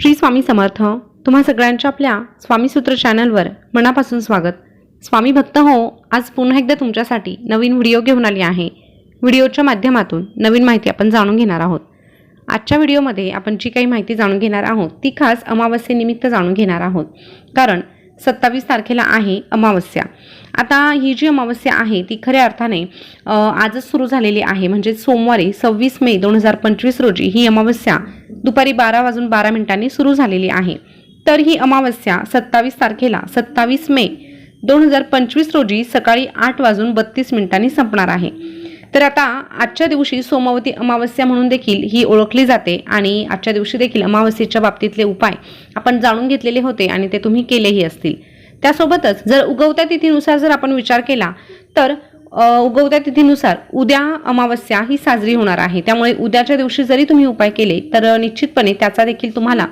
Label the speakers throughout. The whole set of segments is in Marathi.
Speaker 1: श्री स्वामी समर्थ. तुम्हा सगळ्यांच्या आपल्या स्वामीसूत्र चॅनलवर मनापासून स्वागत. स्वामी भक्त हो आज पुन्हा एकदा तुमच्यासाठी नवीन व्हिडिओ घेऊन आली आहे. व्हिडिओच्या माध्यमातून नवीन माहिती आपण जाणून घेणार आहोत. आजच्या व्हिडिओमध्ये आपण जी काही माहिती जाणून घेणार आहोत ती खास अमावस्येनिमित्त जाणून घेणार आहोत. कारण सत्तावीस तारखेला आहे अमावस्या. आता ही जी अमावस्या आहे ती खऱ्या अर्थाने आजच सुरू झालेली आहे. म्हणजे सोमवारी सव्वीस मे दोन हजार पंचवीस रोजी ही अमावस्या दुपारी बारा वाजून बारा मिनिटांनी सुरू झालेली आहे. तर ही अमावस्या सत्तावीस तारखेला सत्तावीस मे दोन हजार पंचवीस रोजी सकाळी आठ वाजून बत्तीस मिनिटांनी संपणार आहे. तर आता आजच्या दिवशी सोमवती अमावस्या म्हणून देखील ही ओळखली जाते आणि आजच्या दिवशी देखील अमावस्येच्या बाबतीतले उपाय आपण जाणून घेतलेले होते आणि ते तुम्ही केलेही असतील. त्यासोबतच जर उगवत्या तिथीनुसार जर आपण विचार केला तर उगवत्या तिथीनुसार उद्या अमावस्या ही साजरी होणार आहे. त्यामुळे उद्याच्या दिवशी जरी तुम्ही उपाय केले तर निश्चितपणे त्याचा देखील तुम्हाला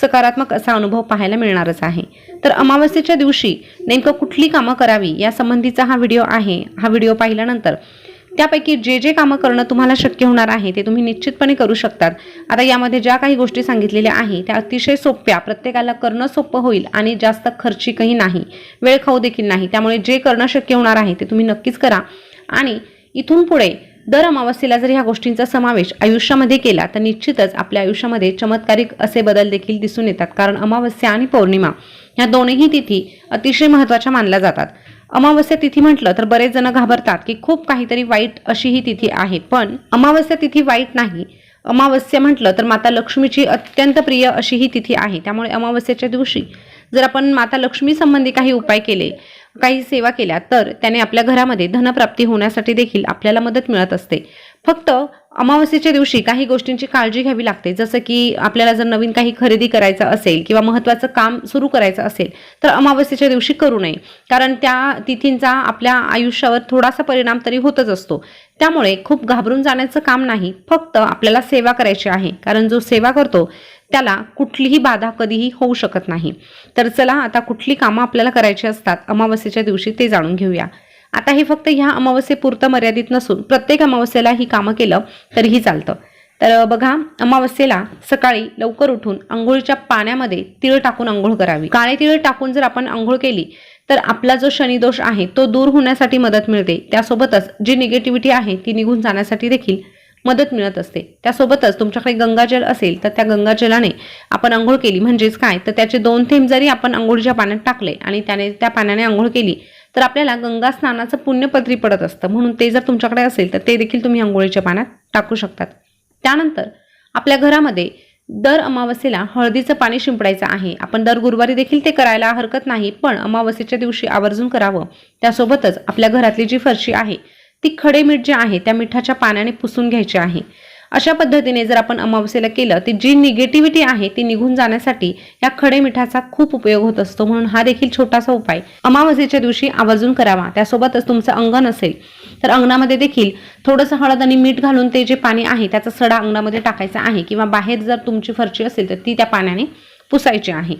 Speaker 1: सकारात्मक असा अनुभव पाहायला मिळणारच आहे. तर अमावस्येच्या दिवशी नेमकं कुठली कामं करावी या संबंधीचा हा व्हिडिओ आहे. हा व्हिडिओ पाहिल्यानंतर त्यापैकी जे जे कामं करणं तुम्हाला शक्य होणार आहे ते तुम्ही निश्चितपणे करू शकतात. आता यामध्ये ज्या काही गोष्टी सांगितलेल्या आहे त्या अतिशय सोप्या प्रत्येकाला करणं सोपं होईल आणि जास्त खर्चिकही नाही. वेळ खाऊ देखील नाही. त्यामुळे जे करणं शक्य होणार आहे ते तुम्ही नक्कीच करा. आणि इथून पुढे दर अमावस्येला जर ह्या गोष्टींचा समावेश आयुष्यामध्ये केला तर निश्चितच आपल्या आयुष्यामध्ये चमत्कारिक असे बदल देखील दिसून येतात. कारण अमावस्या आणि पौर्णिमा ह्या दोन्हीही तिथी अतिशय महत्त्वाच्या मानल्या जातात. अमावस्या तिथी म्हटलं तर बरेच जण घाबरतात की खूप काहीतरी वाईट अशी ही तिथी आहे. पण अमावस्या तिथी वाईट नाही. अमावस्या म्हटलं तर माता लक्ष्मीची अत्यंत प्रिय अशी ही तिथी आहे. त्यामुळे अमावस्याच्या दिवशी जर आपण माता लक्ष्मी संबंधी काही उपाय केले काही सेवा केल्या तर त्याने आपल्या घरामध्ये धनप्राप्ती होण्यासाठी देखील आपल्याला मदत मिळत असते. फक्त अमावस्येच्या दिवशी काही गोष्टींची काळजी घ्यावी लागते. जसं की आपल्याला जर नवीन काही खरेदी करायचं असेल किंवा महत्त्वाचं काम सुरू करायचं असेल तर अमावस्येच्या दिवशी करू नये. कारण त्या तिथींचा आपल्या आयुष्यावर थोडासा परिणाम तरी होतच असतो. त्यामुळे खूप घाबरून जाण्याचं काम नाही. फक्त आपल्याला सेवा करायची आहे. कारण जो सेवा करतो त्याला कुठलीही बाधा कधीही होऊ शकत नाही. तर चला आता कुठली कामं आपल्याला करायची असतात अमावस्येच्या दिवशी ते जाणून घेऊया. आता हे फक्त ह्या अमावस्येपुरतं मर्यादित नसून प्रत्येक अमावस्येला ही कामं केलं तरीही चालतं. तर बघा अमावस्येला सकाळी लवकर उठून आंघोळीच्या पाण्यामध्ये तिळ टाकून आंघोळ करावी. काळे तिळ टाकून जर आपण आंघोळ केली तर आपला जो शनिदोष आहे तो दूर होण्यासाठी मदत मिळते. त्यासोबतच जी निगेटिव्हिटी आहे ती निघून जाण्यासाठी देखील मदत मिळत असते. त्यासोबतच तुमच्याकडे गंगाजल असेल तर त्या गंगाजलाने आपण आंघोळ केली. म्हणजेच काय? तर त्याचे दोन थेंब जरी आपण आंघोळीच्या पाण्यात टाकले आणि त्याने त्या पाण्याने आंघोळ केली तर आपल्याला गंगा स्नानाचं पुण्यपत्री पडत असतं. म्हणून ते जर तुमच्याकडे असेल तर ते देखील तुम्ही आंघोळीच्या पाण्यात टाकू शकतात. त्यानंतर आपल्या घरामध्ये दर अमावस्येला हळदीचं पाणी शिंपडायचं आहे. आपण दर गुरुवारी देखील ते करायला हरकत नाही पण अमावस्येच्या दिवशी आवर्जून करावं. त्यासोबतच आपल्या घरातली जी फरशी आहे ती खडे मीठ जे आहे त्या मिठाच्या पाण्याने पुसून घ्यायची आहे. अशा पद्धतीने जर आपण अमावस्येला केलं तर जी निगेटिव्हिटी आहे ती निघून जाण्यासाठी या खडे मिठाचा खूप उपयोग होत असतो. म्हणून हा देखील छोटासा उपाय. अमावस्येच्या दिवशी आवर्जून करावा. त्यासोबतच तुमचं अंगण असेल तर अंगणामध्ये देखील थोडंसं हळद आणि मीठ घालून ते जे पाणी आहे त्याचा सडा अंगणामध्ये टाकायचा आहे किंवा बाहेर जर तुमची फरची असेल तर ती त्या पाण्याने पुसायची आहे.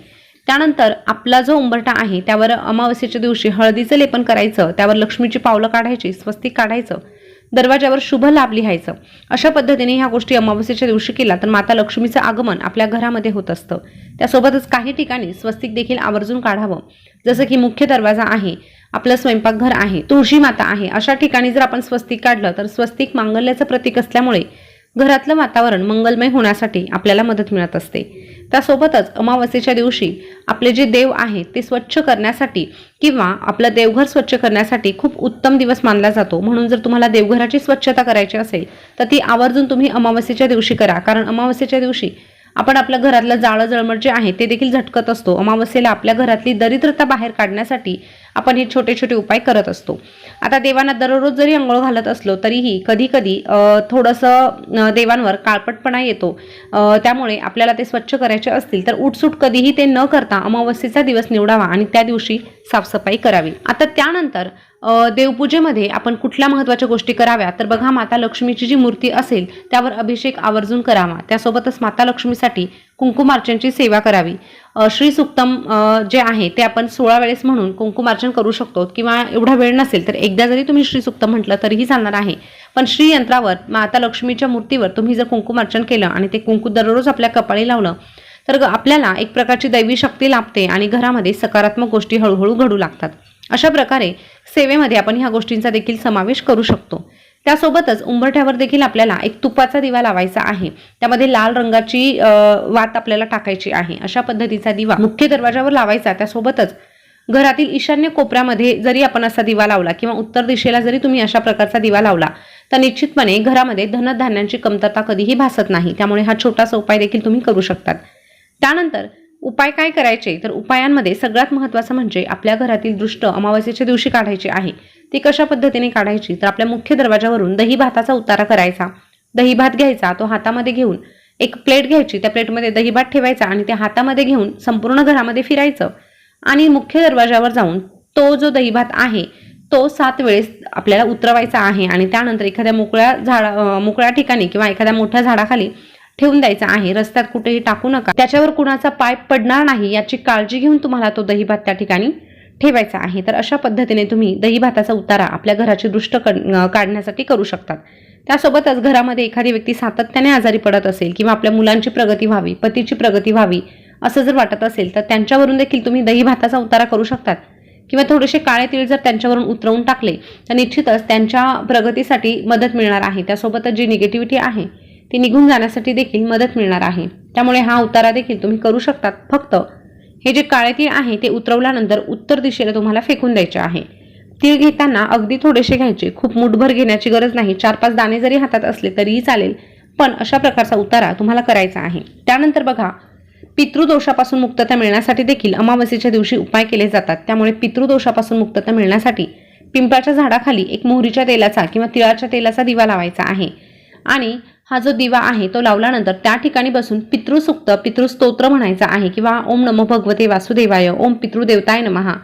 Speaker 1: त्यानंतर आपला जो उंबरठा आहे त्यावर अमावस्येच्या दिवशी हळदीचं लेपन करायचं त्यावर लक्ष्मीची पावलं काढायची स्वस्तिक काढायचं दरवाजावर शुभ लाभ लिहायचं अशा पद्धतीने ह्या गोष्टी अमावस्येच्या दिवशी केला तर माता लक्ष्मीचं आगमन आपल्या घरामध्ये होत असतं. त्यासोबतच काही ठिकाणी स्वस्तिक देखील आवर्जून काढावं. जसं की मुख्य दरवाजा आहे आपलं स्वयंपाकघर आहे तुळशी माता आहे अशा ठिकाणी जर आपण स्वस्तिक काढलं तर स्वस्तिक मांगल्याचं प्रतीक असल्यामुळे घरातलं वातावरण मंगलमय होण्यासाठी आपल्याला मदत मिळत असते. त्यासोबतच अमावस्येच्या दिवशी आपले जे देव आहेत ते स्वच्छ करण्यासाठी किंवा आपलं देवघर स्वच्छ करण्यासाठी खूप उत्तम दिवस मानला जातो. म्हणून जर तुम्हाला देवघराची स्वच्छता करायची असेल तर ती आवर्जून तुम्ही अमावस्येच्या दिवशी करा. कारण अमावस्येच्या दिवशी आपण आपल्या घरातलं जाळं जळमळ जे आहे ते देखील झटकत असतो. अमावस्येला आपल्या घरातली दरिद्रता बाहेर काढण्यासाठी आपण हे छोटे छोटे उपाय करत असतो. आता देवांना दररोज जरी आंघोळ घालत असलो तरीही कधी कधी थोडंसं देवांवर काळपटपणा येतो. त्यामुळे आपल्याला ते स्वच्छ करायचे असतील तर उठसूट कधीही ते न करता अमावस्येचा दिवस निवडावा आणि त्या दिवशी साफसफाई करावी. आता त्यानंतर देवपूजेमध्ये आपण कुठल्या महत्त्वाच्या गोष्टी कराव्या तर बघा माता लक्ष्मीची जी मूर्ती असेल त्यावर अभिषेक आवर्जून करावा. त्यासोबतच माता लक्ष्मीसाठी कुंकुमार्चनची सेवा करावी. श्री सुक्तम जे आहे ते आपण सोळा वेळेस म्हणून कुंकुमार्चन करू शकतो. किंवा एवढा वेळ नसेल तर एकदा जरी तुम्ही श्री सुक्तम म्हटलं तरीही चालणार आहे. पण श्री यंत्रावर माता लक्ष्मीच्या मूर्तीवर तुम्ही जर कुंकुमार्चन केलं आणि ते कुंकू दररोज आपल्या कपाळी लावलं तर आपल्याला एक प्रकारची दैवी शक्ती लाभते आणि घरामध्ये सकारात्मक गोष्टी हळूहळू घडू लागतात. अशा प्रकारे सेवेमध्ये आपण ह्या गोष्टींचा देखील समावेश करू शकतो. त्यासोबतच उंबरठ्यावर देखील आपल्याला एक तुपाचा दिवा लावायचा आहे. त्यामध्ये लाल रंगाची वात आपल्याला टाकायची आहे. अशा पद्धतीचा दिवा मुख्य दरवाजावर लावायचा. त्यासोबतच घरातील ईशान्य कोपऱ्यामध्ये जरी आपण असा दिवा लावला किंवा उत्तर दिशेला जरी तुम्ही अशा प्रकारचा दिवा लावला तर निश्चितपणे घरामध्ये धनधान्यांची कमतरता कधीही भासत नाही. त्यामुळे हा छोटासा उपाय देखील तुम्ही करू शकतात. त्यानंतर उपाय काय करायचे? तर उपायांमध्ये सगळ्यात महत्त्वाचं म्हणजे आपल्या घरातील दृष्ट अमावस्येच्या दिवशी काढायची आहे. ती कशा पद्धतीने काढायची? तर आपल्या मुख्य दरवाजावरून दही भाताचा उतारा करायचा. दही भात घ्यायचा तो हातामध्ये घेऊन एक प्लेट घ्यायची. त्या प्लेटमध्ये दही भात ठेवायचा आणि त्या हातामध्ये घेऊन संपूर्ण घरामध्ये फिरायचं. आणि मुख्य दरवाजावर जाऊन तो जो दही भात आहे तो सात वेळेस आपल्याला उतरवायचा आहे. आणि त्यानंतर एखाद्या मोकळ्या झाडा मोकळ्या ठिकाणी किंवा एखाद्या मोठ्या झाडाखाली ठेवून द्यायचा आहे. रस्त्यात कुठेही टाकू नका. त्याच्यावर कुणाचा पाय पडणार नाही याची काळजी घेऊन तुम्हाला तो दही भात त्या ठिकाणी ठेवायचा आहे. तर अशा पद्धतीने तुम्ही दही भाताचा उतारा आपल्या घराची दृष्ट काढण्यासाठी करू शकतात. त्यासोबतच घरामध्ये एखादी व्यक्ती सातत्याने आजारी पडत असेल किंवा आपल्या मुलांची प्रगती व्हावी पतीची प्रगती व्हावी असं जर वाटत असेल तर त्यांच्यावरून देखील तुम्ही दही भाताचा उतारा करू शकतात. किंवा थोडेसे काळे तीळ जर त्यांच्यावरून उतरवून टाकले तर निश्चितच त्यांच्या प्रगतीसाठी मदत मिळणार आहे. त्यासोबतच जी निगेटिव्हिटी आहे ती निघून जाण्यासाठी देखील मदत मिळणार आहे. त्यामुळे हा उतारा देखील तुम्ही करू शकतात. फक्त हे जे काळे तीळ आहे ते उतरवल्यानंतर उत्तर दिशेला तुम्हाला फेकून द्यायचे आहे. तीळ घेताना अगदी थोडेसे घ्यायचे. खूप मुठभर घेण्याची गरज नाही. चार पाच दाणे जरी हातात असले तरीही चालेल पण अशा प्रकारचा उतारा तुम्हाला करायचा आहे. त्यानंतर बघा पितृदोषापासून मुक्तता मिळण्यासाठी देखील अमावस्येच्या दिवशी उपाय केले जातात. त्यामुळे पितृदोषापासून मुक्तता मिळण्यासाठी पिंपळाच्या झाडाखाली एक मोहरीच्या तेलाचा किंवा तिळाच्या तेलाचा दिवा लावायचा आहे. आणि हा जो दिवा आहे तो लावल्यानंतर त्या ठिकाणी बसून पितृसुक्त पितृस्तोत्र म्हणायचा आहे किंवा ओम नमो भगवते वासुदेवाय ओम पितृदेवताय नमहा.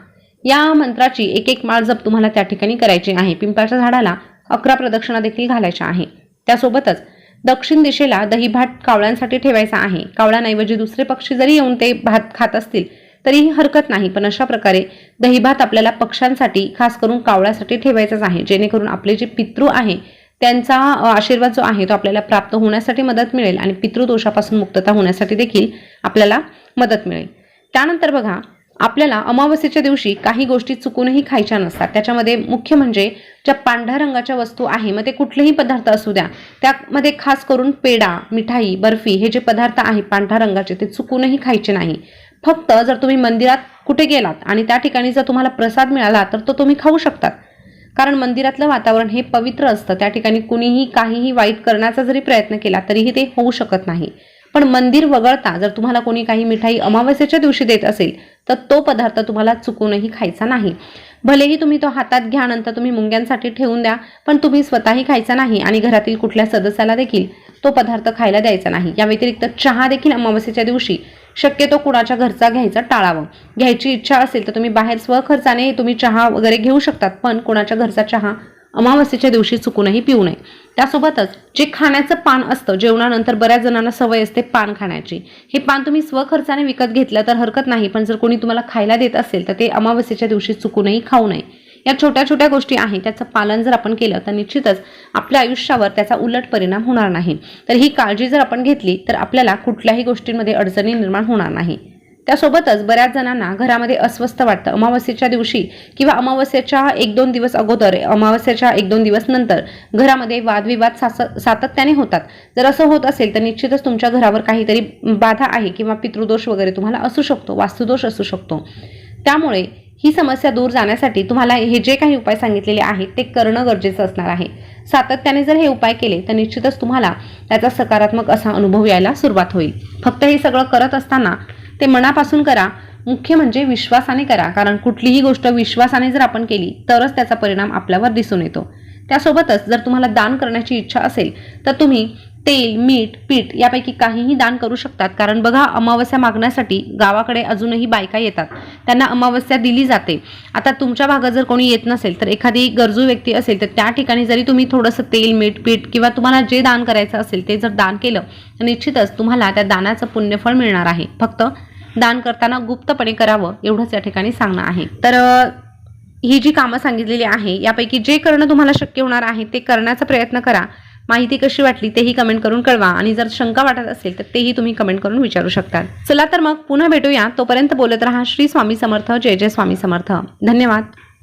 Speaker 1: या मंत्राची एक एक माळ जप तुम्हाला त्या ठिकाणी करायची आहे. पिंपळाच्या झाडाला अकरा प्रदक्षिणा देखील घालायच्या आहे. त्यासोबतच दक्षिण दिशेला दही भात कावळ्यांसाठी ठेवायचा आहे. कावळ्यांऐवजी दुसरे पक्षी जरी येऊन ते भात खात असतील तरीही हरकत नाही. पण अशा प्रकारे दही भात आपल्याला पक्ष्यांसाठी खास करून कावळ्यासाठी ठेवायचाच आहे. जेणेकरून आपले जे पितृ आहे त्यांचा आशीर्वाद जो आहे तो आपल्याला प्राप्त होण्यासाठी मदत मिळेल आणि पितृदोषापासून मुक्तता होण्यासाठी देखील आपल्याला मदत मिळेल. त्यानंतर बघा आपल्याला अमावस्येच्या दिवशी काही गोष्टी चुकूनही खायच्या नसतात. त्याच्यामध्ये मुख्य म्हणजे ज्या पांढऱ्या रंगाच्या वस्तू आहे मग ते कुठलेही पदार्थ असू द्या. त्यामध्ये खास करून पेढा मिठाई बर्फी हे जे पदार्थ आहे पांढऱ्या रंगाचे ते चुकूनही खायचे नाही. फक्त जर तुम्ही मंदिरात कुठे गेलात आणि त्या ठिकाणी जर तुम्हाला प्रसाद मिळाला तर तो तुम्ही खाऊ शकतात. कारण मंदिरातलं वातावरण हे पवित्र असतं. त्या ठिकाणी कुणीही काहीही वाईट करण्याचा जरी प्रयत्न केला तरीही ते होऊ शकत नाही. पण मंदिर वगळता जर तुम्हाला कोणी काही मिठाई अमावस्येच्या दिवशी देत असेल तर तो पदार्थ तुम्हाला चुकूनही खायचा नाही. भलेही तुम्ही तो हातात घ्या नंतर तुम्ही मुंग्यांसाठी ठेवून द्या पण तुम्ही स्वतःही खायचा नाही आणि घरातील कुठल्या सदस्याला देखील तो पदार्थ खायला द्यायचा नाही. या व्यतिरिक्त चहा देखील अमावस्येच्या दिवशी शक्यतो कुणाच्या घरचा घ्यायचा टाळावं. घ्यायची इच्छा असेल तर तुम्ही बाहेर स्वखर्चाने तुम्ही चहा वगैरे घेऊ शकतात पण कोणाच्या घरचा चहा अमावस्येच्या दिवशी चुकूनही पिऊ नये. त्यासोबतच जे खाण्याचं पान असतं जेवणानंतर बऱ्याच जणांना सवय असते पान खाण्याची. हे पान तुम्ही स्वखर्चाने विकत घेतलं तर हरकत नाही पण जर कोणी तुम्हाला खायला देत असेल तर ते अमावस्येच्या दिवशी चुकूनही खाऊ नये. या छोट्या छोट्या गोष्टी आहेत त्याचं पालन जर आपण केलं तर निश्चितच आपल्या आयुष्यावर त्याचा उलट परिणाम होणार नाही. तर ही काळजी जर आपण घेतली तर आपल्याला कुठल्याही गोष्टींमध्ये अडचणी निर्माण होणार नाही. त्यासोबतच बऱ्याच जणांना घरामध्ये अस्वस्थ वाटतं. अमावस्येच्या दिवशी किंवा अमावस्येच्या एक दोन दिवस अगोदर अमावस्येच्या एक दोन दिवस नंतर घरामध्ये वादविवाद सास सातत्याने होतात. जर असं होत असेल तर निश्चितच तुमच्या घरावर काहीतरी बाधा आहे किंवा पितृदोष वगैरे तुम्हाला असू शकतो वास्तुदोष असू शकतो. त्यामुळे ही समस्या दूर जाण्यासाठी तुम्हाला हे जे काही उपाय सांगितलेले आहेत ते करणं गरजेचं असणार आहे. सातत्याने जर हे उपाय केले तर निश्चितच तुम्हाला त्याचा सकारात्मक असा अनुभव यायला सुरुवात होईल. फक्त हे सगळं करत असताना ते मनापासून करा. मुख्य म्हणजे विश्वासाने करा कारण कुठलीही गोष्ट विश्वासाने जर आपण केली तरच त्याचा परिणाम आपल्यावर दिसून येतो. त्यासोबतच जर तुम्हाला दान करण्याची इच्छा असेल तर तुम्ही तेल मीठ पीठ यापैकी काहीही दान करू शकतात. कारण बघा अमावस्या मागण्यासाठी गावाकडे अजूनही बायका येतात. त्यांना अमावस्या दिली जाते. आता तुमच्या भागात जर कोणी येत नसेल तर एखादी गरजू व्यक्ती असेल तर त्या ठिकाणी जरी तुम्ही थोडंसं तेल मीठ पीठ किंवा तुम्हाला जे दान करायचं असेल ते जर दान केलं तर निश्चितच तुम्हाला त्या दानाचं पुण्यफळ मिळणार आहे. फक्त दान करताना गुप्तपणे करावं एवढंच या ठिकाणी सांगणं आहे. तर ही जी कामं सांगितलेली आहे यापैकी जे करणं तुम्हाला शक्य होणार आहे ते करण्याचा प्रयत्न करा. माहिती कशी वाटली तेही कमेंट करून कळवा. आणि जर शंका वाटत असेल तर तेही तुम्ही कमेंट करून विचारू शकता चला तर मग पुन्हा भेटूया. तोपर्यंत बोलत रहा. श्री स्वामी समर्थ. जय जय स्वामी समर्थ. धन्यवाद.